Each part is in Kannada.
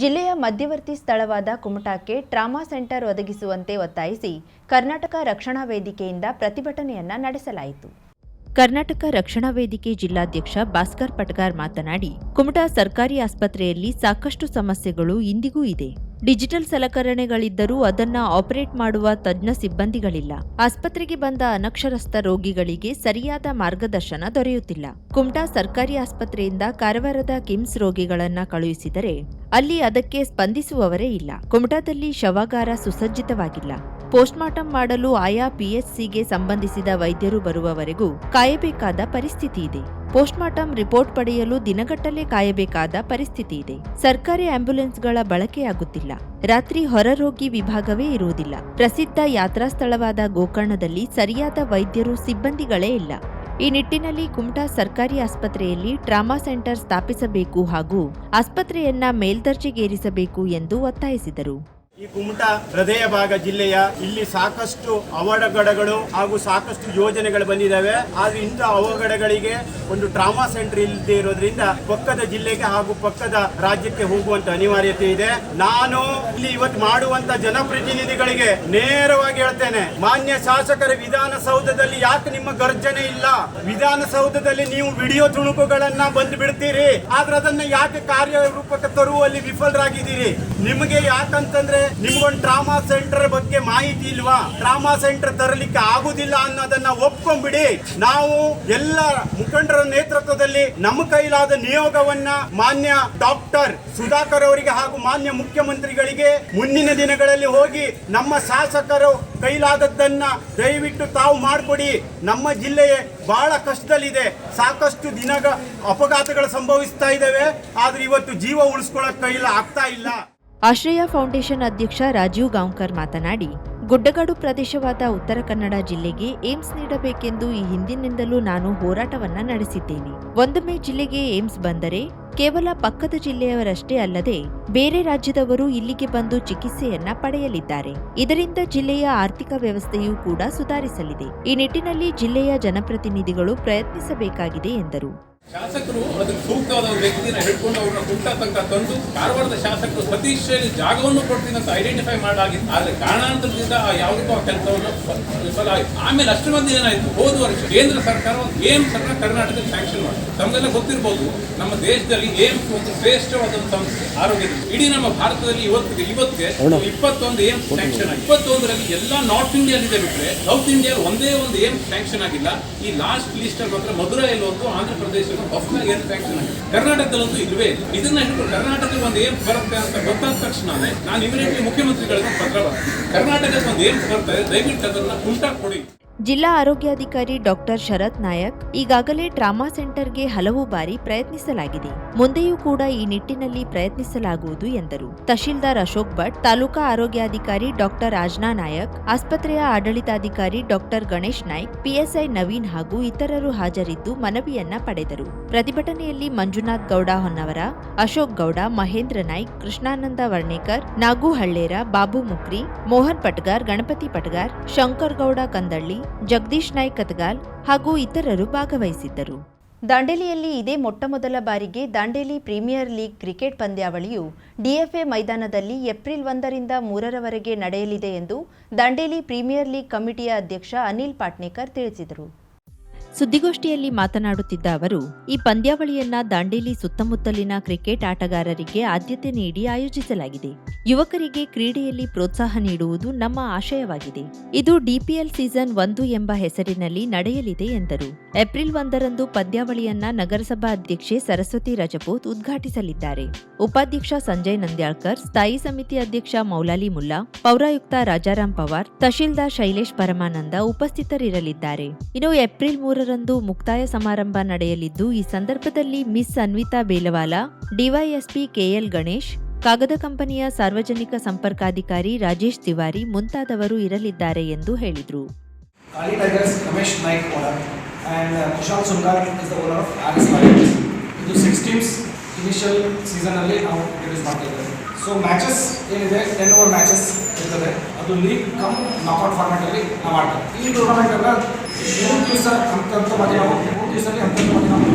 ಜಿಲ್ಲೆಯ ಮಧ್ಯವರ್ತಿ ಸ್ಥಳವಾದ ಕುಮಟಾಕ್ಕೆ ಟ್ರಾಮಾ ಸೆಂಟರ್ ಒದಗಿಸುವಂತೆ ಒತ್ತಾಯಿಸಿ ಕರ್ನಾಟಕ ರಕ್ಷಣಾ ವೇದಿಕೆಯಿಂದ ಪ್ರತಿಭಟನೆಯನ್ನ ನಡೆಸಲಾಯಿತು. ಕರ್ನಾಟಕ ರಕ್ಷಣಾ ವೇದಿಕೆ ಜಿಲ್ಲಾಧ್ಯಕ್ಷ ಭಾಸ್ಕರ್ ಪಟ್ಗಾರ್ ಮಾತನಾಡಿ, ಕುಮಟಾ ಸರ್ಕಾರಿ ಆಸ್ಪತ್ರೆಯಲ್ಲಿ ಸಾಕಷ್ಟು ಸಮಸ್ಯೆಗಳು ಇಂದಿಗೂ ಇದೆ. ಡಿಜಿಟಲ್ ಸಲಕರಣೆಗಳಿದ್ದರೂ ಅದನ್ನ ಆಪರೇಟ್ ಮಾಡುವ ತಜ್ಞ ಸಿಬ್ಬಂದಿಗಳಿಲ್ಲ. ಆಸ್ಪತ್ರೆಗೆ ಬಂದ ಅನಕ್ಷರಸ್ಥ ರೋಗಿಗಳಿಗೆ ಸರಿಯಾದ ಮಾರ್ಗದರ್ಶನ ದೊರೆಯುತ್ತಿಲ್ಲ. ಕುಮಟಾ ಸರ್ಕಾರಿ ಆಸ್ಪತ್ರೆಯಿಂದ ಕಾರವಾರದ ಕಿಮ್ಸ್ ರೋಗಿಗಳನ್ನ ಕಳುಹಿಸಿದರೆ ಅಲ್ಲಿ ಅದಕ್ಕೆ ಸ್ಪಂದಿಸುವವರೇ ಇಲ್ಲ. ಕುಮಟಾದಲ್ಲಿ ಶವಾಗಾರ ಸುಸಜ್ಜಿತವಾಗಿಲ್ಲ. ಪೋಸ್ಟ್ಮಾರ್ಟಂ ಮಾಡಲು ಆಯಾ ಪಿಎಚ್ಸಿಗೆ ಸಂಬಂಧಿಸಿದ ವೈದ್ಯರು ಬರುವವರೆಗೂ ಕಾಯಬೇಕಾದ ಪರಿಸ್ಥಿತಿ ಇದೆ. ಪೋಸ್ಟ್ಮಾರ್ಟಂ ರಿಪೋರ್ಟ್ ಪಡೆಯಲು ದಿನಗಟ್ಟಲೆ ಕಾಯಬೇಕಾದ ಪರಿಸ್ಥಿತಿ ಇದೆ. ಸರ್ಕಾರಿ ಆಂಬ್ಯುಲೆನ್ಸ್ಗಳ ಬಳಕೆಯಾಗುತ್ತಿಲ್ಲ ರಾತ್ರಿ ಹೊರರೋಗಿ ವಿಭಾಗವೇ ಇರುವುದಿಲ್ಲ. ಪ್ರಸಿದ್ಧ ಯಾತ್ರಾ ಸ್ಥಳವಾದ ಗೋಕರ್ಣದಲ್ಲಿ ಸರಿಯಾದ ವೈದ್ಯರು ಸಿಬ್ಬಂದಿಗಳೇ ಇಲ್ಲ. ಈ ನಿಟ್ಟಿನಲ್ಲಿ ಕುಮಟಾ ಸರ್ಕಾರಿ ಆಸ್ಪತ್ರೆಯಲ್ಲಿ ಟ್ರಾಮಾ ಸೆಂಟರ್ ಸ್ಥಾಪಿಸಬೇಕು ಹಾಗೂ ಆಸ್ಪತ್ರೆಯನ್ನ ಮೇಲ್ದರ್ಜೆಗೇರಿಸಬೇಕು ಎಂದು ಒತ್ತಾಯಿಸಿದರು. ಈ ಕುಮಟಾ ಹೃದಯ ಭಾಗ ಜಿಲ್ಲೆಯ ಇಲ್ಲಿ ಸಾಕಷ್ಟು ಅವಘಡಗಳು ಹಾಗೂ ಸಾಕಷ್ಟು ಯೋಜನೆಗಳು ಬಂದಿದ್ದಾವೆ. ಆದ್ರೆ ಇಂಥ ಅವಘಡಗಳಿಗೆ ಒಂದು ಟ್ರಾಮಾ ಸೆಂಟರ್ ಇಲ್ಲದೆ ಇರೋದ್ರಿಂದ ಪಕ್ಕದ ಜಿಲ್ಲೆಗೆ ಹಾಗೂ ಪಕ್ಕದ ರಾಜ್ಯಕ್ಕೆ ಹೋಗುವಂತ ಅನಿವಾರ್ಯತೆ ಇದೆ. ನಾನು ಇಲ್ಲಿ ಇವತ್ತು ಮಾಡುವಂತ ಜನಪ್ರತಿನಿಧಿಗಳಿಗೆ ನೇರವಾಗಿ ಹೇಳ್ತೇನೆ, ಮಾನ್ಯ ಶಾಸಕರ ವಿಧಾನಸೌಧದಲ್ಲಿ ಯಾಕೆ ನಿಮ್ಮ ಗರ್ಜನೆ ಇಲ್ಲ? ವಿಧಾನಸೌಧದಲ್ಲಿ ನೀವು ವಿಡಿಯೋ ತುಣುಕುಗಳನ್ನ ಬಂದು ಬಿಡ್ತೀರಿ. ಆದ್ರೆ ಅದನ್ನ ಯಾಕೆ ಕಾರ್ಯರೂಪಕ್ಕೆ ತರುವಲ್ಲಿ ವಿಫಲರಾಗಿದ್ದೀರಿ? ನಿಮಗೆ ಯಾಕಂತಂದ್ರೆ ನಿಮ್ಗೊಂದು ಟ್ರಾಮಾ ಸೆಂಟರ್ ಬಗ್ಗೆ ಮಾಹಿತಿ ಇಲ್ವಾ? ಟ್ರಾಮಾ ಸೆಂಟರ್ ತರಲಿಕ್ಕೆ ಆಗುದಿಲ್ಲ ಅನ್ನೋದನ್ನ ಒಪ್ಕೊಂಡ್ಬಿಡಿ. ನಾವು ಎಲ್ಲ ಮುಖಂಡರ ನೇತೃತ್ವದಲ್ಲಿ ನಮ್ಮ ಕೈಲಾದ ನಿಯೋಗವನ್ನ ಮಾನ್ಯ ಡಾಕ್ಟರ್ ಸುಧಾಕರ್ ಅವರಿಗೆ ಹಾಗೂ ಮಾನ್ಯ ಮುಖ್ಯಮಂತ್ರಿಗಳಿಗೆ ಮುಂದಿನ ದಿನಗಳಲ್ಲಿ ಹೋಗಿ ನಮ್ಮ ಶಾಸಕರು ಕೈಲಾದದ್ದನ್ನ ದಯವಿಟ್ಟು ತಾವು ಮಾಡಿಕೊಡಿ. ನಮ್ಮ ಜಿಲ್ಲೆ ಬಹಳ ಕಷ್ಟದಲ್ಲಿದೆ. ಸಾಕಷ್ಟು ದಿನಗ ಅಪಘಾತಗಳು ಸಂಭವಿಸ್ತಾ ಇದ್ದಾವೆ. ಆದ್ರೆ ಇವತ್ತು ಜೀವ ಉಳಿಸ್ಕೊಳ್ಳೋಕೆ ಕೈಲ ಆಗ್ತಾ ಇಲ್ಲ. ಆಶ್ರಯ ಫೌಂಡೇಶನ್ ಅಧ್ಯಕ್ಷ ರಾಜೀವ್ ಗಾಂವ್ಕರ್ ಮಾತನಾಡಿ, ಗುಡ್ಡಗಾಡು ಪ್ರದೇಶವಾದ ಉತ್ತರ ಕನ್ನಡ ಜಿಲ್ಲೆಗೆ ಏಮ್ಸ್ ನೀಡಬೇಕೆಂದು ಈ ಹಿಂದಿನಿಂದಲೂ ನಾನು ಹೋರಾಟವನ್ನ ನಡೆಸಿದ್ದೇನೆ. ಒಂದೊಮ್ಮೆ ಜಿಲ್ಲೆಗೆ ಏಮ್ಸ್ ಬಂದರೆ ಕೇವಲ ಪಕ್ಕದ ಜಿಲ್ಲೆಯವರಷ್ಟೇ ಅಲ್ಲದೆ ಬೇರೆ ರಾಜ್ಯದವರು ಇಲ್ಲಿಗೆ ಬಂದು ಚಿಕಿತ್ಸೆಯನ್ನ ಪಡೆಯಲಿದ್ದಾರೆ. ಇದರಿಂದ ಜಿಲ್ಲೆಯ ಆರ್ಥಿಕ ವ್ಯವಸ್ಥೆಯೂ ಕೂಡ ಸುಧಾರಿಸಲಿದೆ. ಈ ನಿಟ್ಟಿನಲ್ಲಿ ಜಿಲ್ಲೆಯ ಜನಪ್ರತಿನಿಧಿಗಳು ಪ್ರಯತ್ನಿಸಬೇಕಾಗಿದೆ ಎಂದರು. ಶಾಸಕರು ಅದಕ್ಕೆ ಸೂಕ್ತವಾದ ಒಂದು ವ್ಯಕ್ತಿನ ಹಿಡ್ಕೊಂಡು ಅವ್ರನ್ನ ಕುಟ್ಟ ತನಕ ತಂದು ಕಾರವಾರದ ಶಾಸಕರು ಸತೀಶ್ ಶೈಲಿ ಜಾಗವನ್ನು ಕೊಡ್ತೀನಿ ಅಂತ ಐಡೆಂಟಿಫೈ ಮಾಡಾಗಿತ್ತು ಆದ್ರೆ ಕಾರಣಾಂತರದಿಂದ ಆ ಯಾವುದಕ್ಕೂ ಆ ಕೆಲಸವನ್ನು ವಿಫಲ ಆಯ್ತು ಆಮೇಲೆ ಅಷ್ಟು ಮಂದಿ ಏನಾಯ್ತು? ಹೋದ ವರ್ಷ ಕೇಂದ್ರ ಸರ್ಕಾರ ಒಂದು ಏಮ್ ಸರ್ಕಾರ ಕರ್ನಾಟಕದಲ್ಲಿ ಸ್ಯಾಂಕ್ಷನ್ ಮಾಡಿತು ತಮಗೆಲ್ಲ ಗೊತ್ತಿರಬಹುದು ನಮ್ಮ ದೇಶದಲ್ಲಿ ಏಮ್ಸ್ ಒಂದು ಶ್ರೇಷ್ಠವಾದ ಸಂಸ್ಥೆ ಆರೋಗ್ಯದ ಇಡೀ ನಮ್ಮ ಭಾರತದಲ್ಲಿ ಇವತ್ತಿಗೆ ಇವತ್ತಿಗೆ ಇಪ್ಪತ್ತೊಂದು ಏಮ್ಸ್ ಸ್ಯಾಂಕ್ಷನ್ ಆಗಿದೆ ಇಪ್ಪತ್ತೊಂದರಲ್ಲಿ ಎಲ್ಲ ನಾರ್ತ್ ಇಂಡಿಯನ್ ಇದೆ ಬಿಟ್ಟರೆ ಸೌತ್ ಇಂಡಿಯಾ ಒಂದೇ ಒಂದು ಏಮ್ಸ್ ಸ್ಯಾಂಕ್ಷನ್ ಆಗಿಲ್ಲ. ಈ ಲಾಸ್ಟ್ ಲಿಸ್ಟ್ ಅಲ್ಲಿ ಮಾತ್ರ ಮಧುರೈಯಲ್ಲಿ ಒಂದು ಆಂಧ್ರ ಪ್ರದೇಶ ಸ್ಯಾಂಕ್ಷನ್ ಆಗಿದೆ ಕರ್ನಾಟಕದಲ್ಲಂತೂ ಇಲ್ವೇ? ಇಲ್ಲ ಇದನ್ನ ಹಿಡಿದು ಕರ್ನಾಟಕಕ್ಕೆ ಒಂದು ಏನ್ ಬರುತ್ತೆ ಅಂತ ಗೊತ್ತಾದ ತಕ್ಷಣ ನಾನು. ಇಮಿಡಿಯೇಟ್ಲಿ ಮುಖ್ಯಮಂತ್ರಿಗಳಿಗೆ ಪತ್ರ ಬರ್ತೇನೆ ಕರ್ನಾಟಕಕ್ಕೆ ಒಂದು ಏನ್ ಬರ್ತದೆ ದಯವಿಟ್ಟು ಅದನ್ನ ಉಂಟಾ ಕೊಡಿ ಜಿಲ್ಲಾ ಆರೋಗ್ಯಾಧಿಕಾರಿ ಡಾಕ್ಟರ್ ಶರತ್ ನಾಯಕ್ ಈಗಾಗಲೇ ಟ್ರಾಮಾ ಸೆಂಟರ್ಗೆ ಹಲವು ಬಾರಿ ಪ್ರಯತ್ನಿಸಲಾಗಿದೆ. ಮುಂದೆಯೂ ಕೂಡ ಈ ನಿಟ್ಟಿನಲ್ಲಿ ಪ್ರಯತ್ನಿಸಲಾಗುವುದು ಎಂದರು. ತಹಶೀಲ್ದಾರ್ ಅಶೋಕ್ ಭಟ್, ತಾಲೂಕಾ ಆರೋಗ್ಯಾಧಿಕಾರಿ ಡಾಕ್ಟರ್ ರಾಜ್ನಾ ನಾಯಕ್, ಆಸ್ಪತ್ರೆಯ ಆಡಳಿತಾಧಿಕಾರಿ ಡಾಕ್ಟರ್ ಗಣೇಶ್ ನಾಯ್ಕ್, ಪಿಎಸ್ಐ ನವೀನ್ ಹಾಗೂ ಇತರರು ಹಾಜರಿದ್ದು ಮನವಿಯನ್ನ ಪಡೆದರು. ಪ್ರತಿಭಟನೆಯಲ್ಲಿ ಮಂಜುನಾಥ್ ಗೌಡ ಹೊನ್ನವರ, ಅಶೋಕ್ ಗೌಡ, ಮಹೇಂದ್ರ ನಾಯ್ಕ್, ಕೃಷ್ಣಾನಂದ ವರ್ಣೇಕರ್, ನಾಗು ಹಳ್ಳೇರ, ಬಾಬು ಮುಕ್ರಿ, ಮೋಹನ್ ಪಟ್ಗಾರ್, ಗಣಪತಿ ಪಟ್ಗಾರ್, ಶಂಕರ್ ಗೌಡ ಕಂದಳ್ಳಿ ಜಗದೀಶ್ ನಾಯ್ಕ್ ಕತ್ಗಾಲ್ ಹಾಗೂ ಇತರರು ಭಾಗವಹಿಸಿದ್ದರು. ದಾಂಡೇಲಿಯಲ್ಲಿ ಇದೇ ಮೊಟ್ಟಮೊದಲ ಬಾರಿಗೆ ದಾಂಡೇಲಿ ಪ್ರೀಮಿಯರ್ ಲೀಗ್ ಕ್ರಿಕೆಟ್ ಪಂದ್ಯಾವಳಿಯು ಡಿಎಫ್ಎ ಮೈದಾನದಲ್ಲಿ ಏಪ್ರಿಲ್ ಒಂದರಿಂದ ಮೂರರವರೆಗೆ ನಡೆಯಲಿದೆ ಎಂದು ದಾಂಡೇಲಿ ಪ್ರೀಮಿಯರ್ ಲೀಗ್ ಕಮಿಟಿಯ ಅಧ್ಯಕ್ಷ ಅನಿಲ್ ಪಾಟ್ನೇಕರ್ ತಿಳಿಸಿದರು. ಸುದ್ದಿಗೋಷ್ಠಿಯಲ್ಲಿ ಮಾತನಾಡುತ್ತಿದ್ದ ಅವರು, ಈ ಪಂದ್ಯಾವಳಿಯನ್ನ ದಾಂಡೇಲಿ ಸುತ್ತಮುತ್ತಲಿನ ಕ್ರಿಕೆಟ್ ಆಟಗಾರರಿಗೆ ಆದ್ಯತೆ ನೀಡಿ ಆಯೋಜಿಸಲಾಗಿದೆ. ಯುವಕರಿಗೆ ಕ್ರೀಡೆಯಲ್ಲಿ ಪ್ರೋತ್ಸಾಹ ನೀಡುವುದು ನಮ್ಮ ಆಶಯವಾಗಿದೆ. ಇದು ಡಿಪಿಎಲ್ ಸೀಸನ್ ಒಂದು ಎಂಬ ಹೆಸರಿನಲ್ಲಿ ನಡೆಯಲಿದೆ ಎಂದರು. ಏಪ್ರಿಲ್ ಒಂದರಂದು ಪಂದ್ಯಾವಳಿಯನ್ನ ನಗರಸಭಾ ಅಧ್ಯಕ್ಷೆ ಸರಸ್ವತಿ ರಜಪೂತ್ ಉದ್ಘಾಟಿಸಲಿದ್ದಾರೆ. ಉಪಾಧ್ಯಕ್ಷ ಸಂಜಯ್ ನಂದ್ಯಾಳ್ಕರ್, ಸ್ಥಾಯಿ ಸಮಿತಿ ಅಧ್ಯಕ್ಷ ಮೌಲಾಲಿ ಮುಲ್ಲಾ, ಪೌರಾಯುಕ್ತ ರಾಜಾರಾಮ್ ಪವಾರ್, ತಹಶೀಲ್ದಾರ್ ಶೈಲೇಶ್ ಪರಮಾನಂದ ಉಪಸ್ಥಿತರಿರಲಿದ್ದಾರೆ. ಇನ್ನು ಏಪ್ರಿಲ್ ಮೂರರಂದು ಮುಕ್ತಾಯ ಸಮಾರಂಭ ನಡೆಯಲಿದ್ದು, ಈ ಸಂದರ್ಭದಲ್ಲಿ miss Anvita Belawala, DYSP KL Ganesh, ಕಾಗದ ಕಂಪನಿಯ ಸಾರ್ವಜನಿಕ ಸಂಪರ್ಕಾಧಿಕಾರಿ ರಾಜೇಶ್ ತಿವಾರಿ ಮುಂತಾದವರು ಇರಲಿದ್ದಾರೆ ಎಂದು ಹೇಳಿದರು. ಟೂರ್ನಮೆಂಟ್ ಮೂರು ದಿವಸ ಹಂತ ಹಂತವಾಗಿ ನಾವು ಮೂರು ದಿವಸದಲ್ಲಿ ಹಂತ ಹಂತವಾಗಿ ನಾವು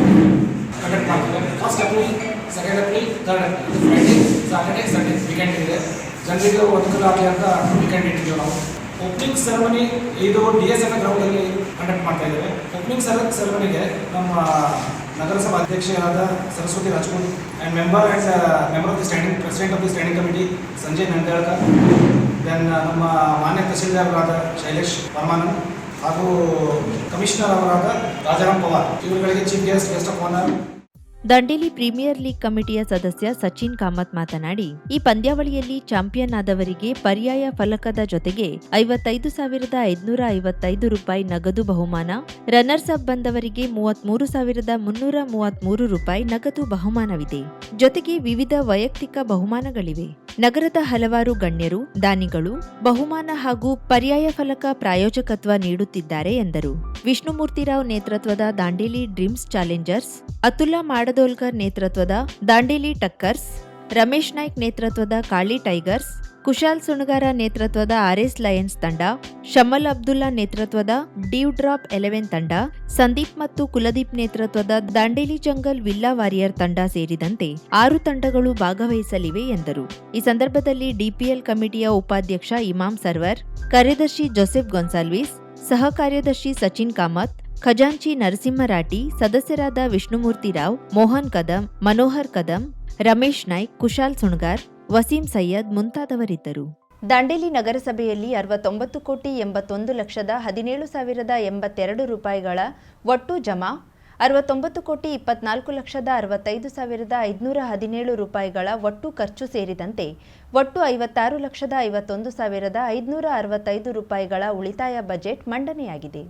ಕಂಡಕ್ಟ್ ಮಾಡ್ತೇವೆ first April second April third April Friday Saturday Sunday weekend ಇದೆ ಜನರಿಗೆ ಅನುಕೂಲ ಆಗಲಿ ಅಂತ ವೀಕೆಂಡ್ ಇಟ್ಟಿದ್ದೀವಿ ನಾವು ಓಪನಿಂಗ್ ಸೆರೆಮನಿ ಇದು ಡಿ ಎಸ್ ಎಫ್ ಗ್ರೌಂಡಲ್ಲಿ ಕಂಡಕ್ಟ್ ಮಾಡ್ತಾ ಇದ್ದೇವೆ ಓಪನಿಂಗ್ ಸೆರೆ ಸೆರೆಮನಿಗೆ ನಮ್ಮ ನಗರಸಭಾ ಅಧ್ಯಕ್ಷರಾದ Saraswati Rajkumar and member and member of the standing president of the standing committee Sanjay Nandelkar then ನಮ್ಮ ಮಾನ್ಯ ತಹಸೀಲ್ದಾರರಾದ ಶೈಲೇಶ್ ಪರಮಾನಂದ್ ಹಾಗೂ ಕಮಿಷನರ್ ಅವರಾದ Rajaram Pawar ಇವರುಗಳಿಗೆ chief guest guest of honour Dandeli premier league ಕಮಿಟಿಯ ಸದಸ್ಯ ಸಚಿನ್ ಕಾಮತ್ ಮಾತನಾಡಿ, ಈ ಪಂದ್ಯಾವಳಿಯಲ್ಲಿ ಚಾಂಪಿಯನ್ ಆದವರಿಗೆ ಪರ್ಯಾಯ ಫಲಕದ ಜೊತೆಗೆ ಐವತ್ತೈದು ಸಾವಿರದ ಐದುನೂರ ಐವತ್ತೈದು ರೂಪಾಯಿ ನಗದು ಬಹುಮಾನ, ರನ್ನರ್ಸ್ ಅಪ್ ಬಂದವರಿಗೆ ಮೂವತ್ಮೂರು ಸಾವಿರದ ಮುನ್ನೂರ ಮೂವತ್ಮೂರು ರೂಪಾಯಿ ನಗದು ಬಹುಮಾನವಿದೆ. ಜೊತೆಗೆ ವಿವಿಧ ವೈಯಕ್ತಿಕ ಬಹುಮಾನಗಳಿವೆ. ನಗರದ ಹಲವಾರು ಗಣ್ಯರು, ದಾನಿಗಳು ಬಹುಮಾನ ಹಾಗೂ ಪರ್ಯಾಯ ಫಲಕ ಪ್ರಾಯೋಜಕತ್ವ ನೀಡುತ್ತಿದ್ದಾರೆ ಎಂದರು. ವಿಷ್ಣುಮೂರ್ತಿರಾವ್ ನೇತೃತ್ವದ ದಾಂಡೇಲಿ ಡ್ರೀಮ್ಸ್ ಚಾಲೆಂಜರ್ಸ್, ಅತುಲ್ಲಾ ಮಾಡದೋಲ್ಕರ್ ನೇತೃತ್ವದ ದಾಂಡೇಲಿ ಟಕ್ಕರ್ಸ್, ರಮೇಶ್ ನಾಯ್ಕ್ ನೇತೃತ್ವದ ಕಾಳಿ ಟೈಗರ್ಸ್, ಕುಶಾಲ್ ಸುಣಗಾರ ನೇತೃತ್ವದ ಆರ್ಎಸ್ ಲಯನ್ಸ್ ತಂಡ, ಶಮಲ್ ಅಬ್ದುಲ್ಲಾ ನೇತೃತ್ವದ ಡ್ಯೂ ಡ್ರಾಪ್ ಎಲೆವೆನ್ ತಂಡ, ಸಂದೀಪ್ ಮತ್ತು ಕುಲದೀಪ್ ನೇತೃತ್ವದ ದಾಂಡೇಲಿ ಜಂಗಲ್ ವಿಲ್ಲಾ ವಾರಿಯರ್ ತಂಡ ಸೇರಿದಂತೆ ಆರು ತಂಡಗಳು ಭಾಗವಹಿಸಲಿವೆ ಎಂದರು. ಈ ಸಂದರ್ಭದಲ್ಲಿ ಡಿಪಿಎಲ್ ಕಮಿಟಿಯ ಉಪಾಧ್ಯಕ್ಷ ಇಮಾಮ್ ಸರ್ವರ್, ಕಾರ್ಯದರ್ಶಿ ಜೋಸೆಫ್ ಗೊನ್ಸಾಲ್ವಿಸ್ ಸಹ ಕಾರ್ಯದರ್ಶಿ ಸಚಿನ್ ಕಾಮತ್ ಖಜಾಂಚಿ ನರಸಿಂಹರಾಟಿ ಸದಸ್ಯರಾದ ವಿಷ್ಣುಮೂರ್ತಿ ರಾವ್, ಮೋಹನ್ ಕದಂ, ಮನೋಹರ್ ಕದಂ, ರಮೇಶ್ ನಾಯ್ಕ್, ಕುಶಾಲ್ ಸುಣ್ಗಾರ್, ವಸೀಂ ಸೈಯದ್ ಮುಂತಾದವರಿದ್ದರು. ದಾಂಡೇಲಿ ನಗರಸಭೆಯಲ್ಲಿ ಅರವತ್ತೊಂಬತ್ತು ಕೋಟಿ ಎಂಬತ್ತೊಂದು ಲಕ್ಷದ ಹದಿನೇಳು ಸಾವಿರದ ಎಂಬತ್ತೆರಡು ರೂಪಾಯಿಗಳ ಒಟ್ಟು ಜಮಾ, ಅರವತ್ತೊಂಬತ್ತು ಕೋಟಿ ಇಪ್ಪತ್ನಾಲ್ಕು ಲಕ್ಷದ ಅರವತ್ತೈದು ಸಾವಿರದ ಐದುನೂರ ಹದಿನೇಳು ರೂಪಾಯಿಗಳ ಒಟ್ಟು ಖರ್ಚು ಸೇರಿದಂತೆ ಒಟ್ಟು ಐವತ್ತಾರು ಲಕ್ಷದ ಐವತ್ತೊಂದು ಸಾವಿರದ ಐದುನೂರ ಅರವತ್ತೈದು ರೂಪಾಯಿಗಳ ಉಳಿತಾಯ ಬಜೆಟ್ ಮಂಡನೆಯಾಗಿದೆ.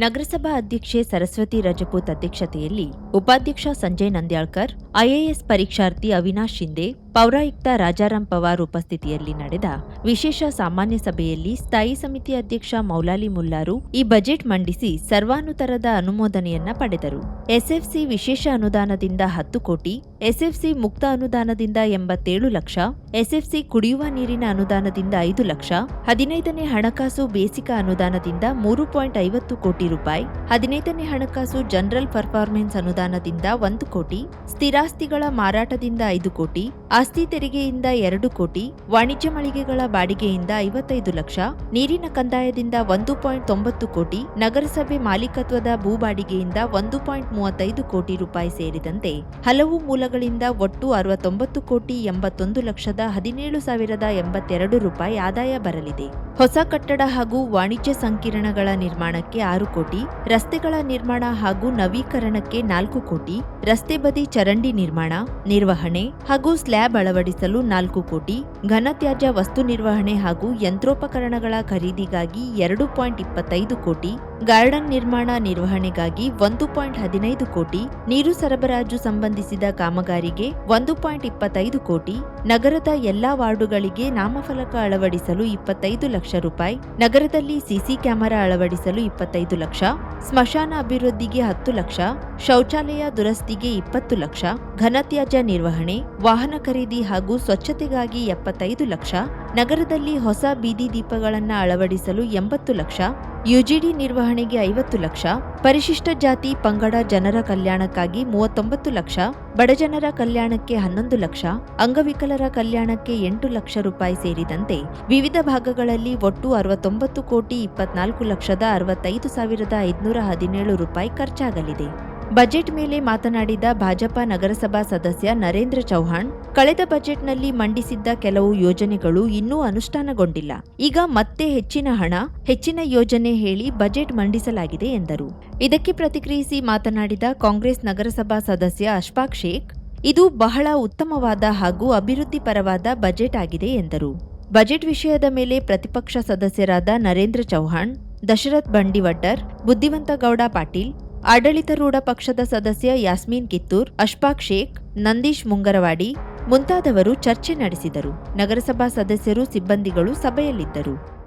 ನಗರಸಭಾ ಅಧ್ಯಕ್ಷೆ ಸರಸ್ವತಿ ರಜಪೂತ್ ಅಧ್ಯಕ್ಷತೆಯಲ್ಲಿ ಉಪಾಧ್ಯಕ್ಷ ಸಂಜಯ್ ನಂದ್ಯಾಳ್ಕರ್ ಐಎಎಸ್ ಪರೀಕ್ಷಾರ್ಥಿ ಅವಿನಾಶ್ ಶಿಂದೆ ಪೌರಾಯುಕ್ತ ರಾಜಾರಾಮ್ ಪವಾರ್ ಉಪಸ್ಥಿತಿಯಲ್ಲಿ ನಡೆದ ವಿಶೇಷ ಸಾಮಾನ್ಯ ಸಭೆಯಲ್ಲಿ ಸ್ಥಾಯಿ ಸಮಿತಿ ಅಧ್ಯಕ್ಷ ಮೌಲಾಲಿ ಮುಲ್ಲಾರು ಈ ಬಜೆಟ್ ಮಂಡಿಸಿ ಸರ್ವಾನುತರದ ಅನುಮೋದನೆಯನ್ನ ಪಡೆದರು. ಎಸ್ಎಫ್ಸಿ ವಿಶೇಷ ಅನುದಾನದಿಂದ ಹತ್ತು ಕೋಟಿ, ಎಸ್ಎಫ್ಸಿ ಮುಕ್ತ ಅನುದಾನದಿಂದ ಎಂಬತ್ತೇಳು ಲಕ್ಷ, ಎಸ್ಎಫ್ಸಿ ಕುಡಿಯುವ ನೀರಿನ ಅನುದಾನದಿಂದ ಐದು ಲಕ್ಷ, ಹದಿನೈದನೇ ಹಣಕಾಸು ಬೇಸಿಕ ಅನುದಾನದಿಂದ ಮೂರು ಪಾಯಿಂಟ್ ಐವತ್ತು ಕೋಟಿ ರೂಪಾಯಿ, ಹದಿನೈದನೇ ಹಣಕಾಸು ಜನರಲ್ ಪರ್ಫಾರ್ಮೆನ್ಸ್ ಅನುದಾನದಿಂದ ಒಂದು ಕೋಟಿ, ಸ್ಥಿರಾಸ್ತಿಗಳ ಮಾರಾಟದಿಂದ ಐದು ಕೋಟಿ ಆಸ್ತಿ ತೆರಿಗೆಯಿಂದ ಎರಡು ಕೋಟಿ, ವಾಣಿಜ್ಯ ಮಳಿಗೆಗಳ ಬಾಡಿಗೆಯಿಂದ ಐವತ್ತೈದು ಲಕ್ಷ, ನೀರಿನ ಕಂದಾಯದಿಂದ ಒಂದು ಪಾಯಿಂಟ್ ತೊಂಬತ್ತು ಕೋಟಿ, ನಗರಸಭೆ ಮಾಲೀಕತ್ವದ ಭೂ ಬಾಡಿಗೆಯಿಂದ ಒಂದು ಪಾಯಿಂಟ್ ಮೂವತ್ತೈದು ಕೋಟಿ ರೂಪಾಯಿ ಸೇರಿದಂತೆ ಹಲವು ಮೂಲಗಳಿಂದ ಒಟ್ಟು ಅರವತ್ತೊಂಬತ್ತು ಕೋಟಿ ಎಂಬತ್ತೊಂದು ಲಕ್ಷದ ಹದಿನೇಳು ಸಾವಿರದ ಎಂಬತ್ತೆರಡು ರೂಪಾಯಿ ಆದಾಯ ಬರಲಿದೆ. ಹೊಸ ಕಟ್ಟಡ ಹಾಗೂ ವಾಣಿಜ್ಯ ಸಂಕೀರ್ಣಗಳ ನಿರ್ಮಾಣಕ್ಕೆ ಆರು ಕೋಟಿ, ರಸ್ತೆಗಳ ನಿರ್ಮಾಣ ಹಾಗೂ ನವೀಕರಣಕ್ಕೆ ನಾಲ್ಕು ಕೋಟಿ, ರಸ್ತೆ ಬದಿ ಚರಂಡಿ ನಿರ್ಮಾಣ, ನಿರ್ವಹಣೆ ಹಾಗೂ ಸ್ಲ್ಯಾಬ್ ಅಳವಡಿಸಲು ನಾಲ್ಕು ಕೋಟಿ, ಘನತ್ಯಾಜ್ಯ ವಸ್ತು ನಿರ್ವಹಣೆ ಹಾಗೂ ಯಂತ್ರೋಪಕರಣಗಳ ಖರೀದಿಗಾಗಿ ಎರಡು ಪಾಯಿಂಟ್ ಇಪ್ಪತ್ತೈದು ಕೋಟಿ, ಗಾರ್ಡನ್ ನಿರ್ಮಾಣ ನಿರ್ವಹಣೆಗಾಗಿ ಒಂದು ಪಾಯಿಂಟ್ ಹದಿನೈದು ಕೋಟಿ, ನೀರು ಸರಬರಾಜು ಸಂಬಂಧಿಸಿದ ಕಾಮಗಾರಿಗೆ ಒಂದು ಪಾಯಿಂಟ್ ಇಪ್ಪತ್ತೈದು ಕೋಟಿ, ನಗರದ ಎಲ್ಲಾ ವಾರ್ಡುಗಳಿಗೆ ನಾಮಫಲಕ ಅಳವಡಿಸಲು ಇಪ್ಪತ್ತೈದು ಲಕ್ಷ ರೂಪಾಯಿ, ನಗರದಲ್ಲಿ ಸಿಸಿ ಕ್ಯಾಮೆರಾ ಅಳವಡಿಸಲು ಇಪ್ಪತ್ತೈದು ಲಕ್ಷ, ಸ್ಮಶಾನ ಅಭಿವೃದ್ಧಿಗೆ ಹತ್ತು ಲಕ್ಷ, ಶೌಚಾಲಯ ದುರಸ್ತಿಗೆ ಇಪ್ಪತ್ತು ಲಕ್ಷ, ಘನತ್ಯಾಜ್ಯ ನಿರ್ವಹಣೆ, ವಾಹನ ಖರೀದಿ ಹಾಗೂ ಸ್ವಚ್ಛತೆಗಾಗಿ ಎಪ್ಪತ್ತೈದು ಲಕ್ಷ, ನಗರದಲ್ಲಿ ಹೊಸ ಬೀದಿ ದೀಪಗಳನ್ನು ಅಳವಡಿಸಲು ಎಂಬತ್ತು ಲಕ್ಷ, ಯುಜಿಡಿ ನಿರ್ವಹಣೆಗೆ ಐವತ್ತು ಲಕ್ಷ, ಪರಿಶಿಷ್ಟ ಜಾತಿ ಪಂಗಡ ಜನರ ಕಲ್ಯಾಣಕ್ಕಾಗಿ ಮೂವತ್ತೊಂಬತ್ತು ಲಕ್ಷ ಬಡಜನರ ಕಲ್ಯಾಣಕ್ಕೆ ಹನ್ನೊಂದು ಲಕ್ಷ, ಅಂಗವಿಕಲರ ಕಲ್ಯಾಣಕ್ಕೆ ಎಂಟು ಲಕ್ಷ ರೂಪಾಯಿ ಸೇರಿದಂತೆ ವಿವಿಧ ಭಾಗಗಳಲ್ಲಿ ಒಟ್ಟು ಅರವತ್ತೊಂಬತ್ತು ಕೋಟಿ ಇಪ್ಪತ್ನಾಲ್ಕು ಲಕ್ಷದ ಅರವತ್ತೈದು ಸಾವಿರದ ಐದುನೂರ ಹದಿನೇಳು ರೂಪಾಯಿ ಖರ್ಚಾಗಲಿದೆ. ಬಜೆಟ್ ಮೇಲೆ ಮಾತನಾಡಿದ ಭಾಜಪ ನಗರಸಭಾ ಸದಸ್ಯ ನರೇಂದ್ರ ಚೌಹಾಣ್, ಕಳೆದ ಬಜೆಟ್ನಲ್ಲಿ ಮಂಡಿಸಿದ್ದ ಕೆಲವು ಯೋಜನೆಗಳು ಇನ್ನೂ ಅನುಷ್ಠಾನಗೊಂಡಿಲ್ಲ. ಈಗ ಮತ್ತೆ ಹೆಚ್ಚಿನ ಹಣ, ಹೆಚ್ಚಿನ ಯೋಜನೆ ಹೇಳಿ ಬಜೆಟ್ ಮಂಡಿಸಲಾಗಿದೆ ಎಂದರು. ಇದಕ್ಕೆ ಪ್ರತಿಕ್ರಿಯಿಸಿ ಮಾತನಾಡಿದ ಕಾಂಗ್ರೆಸ್ ನಗರಸಭಾ ಸದಸ್ಯ ಅಶ್ಫಾಕ್ ಶೇಖ್, ಇದು ಬಹಳ ಉತ್ತಮವಾದ ಹಾಗೂ ಅಭಿವೃದ್ಧಿಪರವಾದ ಬಜೆಟ್ ಆಗಿದೆ ಎಂದರು. ಬಜೆಟ್ ವಿಷಯದ ಮೇಲೆ ಪ್ರತಿಪಕ್ಷ ಸದಸ್ಯರಾದ ನರೇಂದ್ರ ಚೌಹಾಣ್, ದಶರಥ್ ಬಂಡಿವಡ್ಡರ್, ಬುದ್ಧಿವಂತ ಗೌಡ ಪಾಟೀಲ್ ಆಡಳಿತಾರೂಢ ಪಕ್ಷದ ಸದಸ್ಯ ಯಾಸ್ಮೀನ್ ಕಿತ್ತೂರ್, ಅಶ್ಫಾಕ್ ಶೇಖ್, ನಂದೀಶ್ ಮುಂಗರವಾಡಿ ಮುಂತಾದವರು ಚರ್ಚೆ ನಡೆಸಿದರು. ನಗರಸಭಾ ಸದಸ್ಯರು, ಸಿಬ್ಬಂದಿಗಳು ಸಭೆಯಲ್ಲಿದ್ದರು.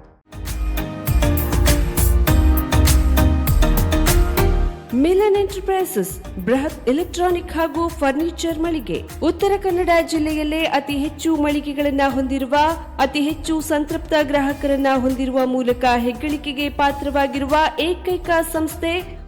ಮಿಲನ್ ಎಂಟರ್ಪ್ರೈಸಸ್, ಬೃಹತ್ ಎಲೆಕ್ಟ್ರಾನಿಕ್ ಹಾಗೂ ಫರ್ನಿಚರ್ ಮಳಿಗೆ. ಉತ್ತರ ಕನ್ನಡ ಜಿಲ್ಲೆಯಲ್ಲೇ ಅತಿ ಹೆಚ್ಚು ಮಳಿಗೆಗಳನ್ನ ಹೊಂದಿರುವ, ಅತಿ ಹೆಚ್ಚು ಸಂತೃಪ್ತ ಗ್ರಾಹಕರನ್ನ ಹೊಂದಿರುವ ಮೂಲಕ ಹೆಗ್ಗಳಿಕೆಗೆ ಪಾತ್ರವಾಗಿರುವ ಏಕೈಕ ಸಂಸ್ಥೆ